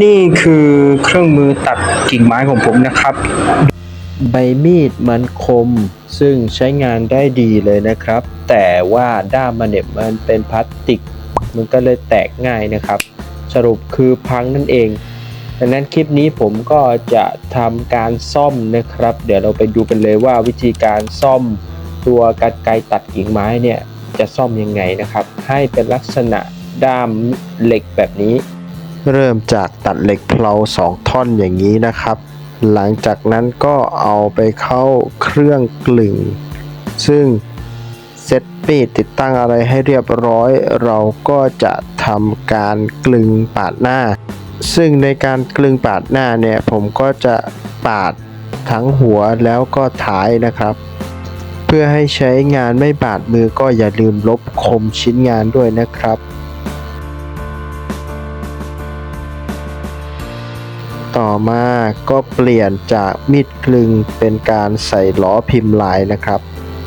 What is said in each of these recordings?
นี่คือเครื่องมือตัดกิ่งไม้ของผมนะครับ ใบมีดมันคมซึ่งใช้งานได้ดีเลยนะครับ แต่ว่าด้ามมันเนี่ยมันเป็นพลาสติก มันก็เลยแตกง่ายนะครับ สรุปคือพังนั่นเองดังนั้นคลิปนี้ผมก็จะทำการซ่อมนะครับ เดี๋ยวเราไปดูกันเลยว่าวิธีการซ่อมตัวกรรไกรตัดกิ่งไม้เนี่ยจะซ่อมยังไงนะครับ ให้เป็นลักษณะด้ามเหล็กแบบนี้ เริ่มจากตัดเหล็กเพลาสองท่อนอย่างนี้นะครับ หลังจากนั้นก็เอาไปเข้าเครื่องกลึง ซึ่งเซตมีดติดตั้งอะไรให้เรียบร้อย เราก็จะทำการกลึงปาดหน้า ซึ่งในการกลึงปาดหน้าเนี่ยผมก็จะปาดทั้งหัวแล้วก็ท้ายนะครับ เพื่อให้ใช้งานไม่บาดมือก็อย่าลืมลบคมชิ้นงานด้วยนะครับ ต่อมาก็เปลี่ยนจากมีดกลึงเป็นการใส่ล้อพิมพ์ลายนะครับ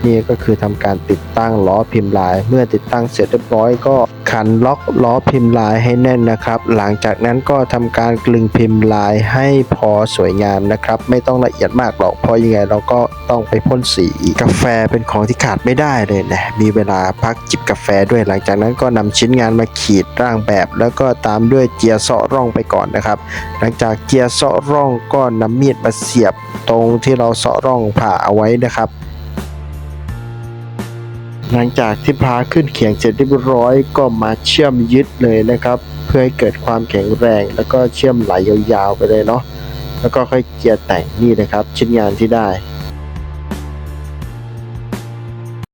นี่ก็คือทำการติดตั้งล้อพิมพ์ลาย เมื่อติดตั้งเสร็จเรียบร้อยก็ขันล็อกล้อพิมพ์ลายให้แน่นนะครับ หลังจากนั้นก็ทำการกลึงพิมพ์ลายให้พอสวยงามนะครับ ไม่ต้องละเอียดมากหรอกเพราะยังไงเราก็ต้องไปพ่นสีกาแฟเป็นของที่ขาดไม่ได้เลยนะมีเวลาพักจิบกาแฟด้วยหลังจากนั้นก็นำชิ้นงานมาขีดร่างแบบ แล้วก็ตามด้วยเจียเซาะร่องไปก่อนนะครับ หลังจากเจียเซาะร่องก็นำมีดมาเสียบตรงที่เราเซาะร่องผ่าเอาไว้นะครับ หลังจากที่พาขึ้นเขียงเสร็จเรียบร้อยก็มาเชื่อมยึดเลยนะครับ เพื่อให้เกิดความแข็งแรง แล้วก็เชื่อมไหลยาวๆไปเลยเนาะแล้วก็ค่อยเกียร์แต่งนี่นะครับ ชิ้นงานที่ได้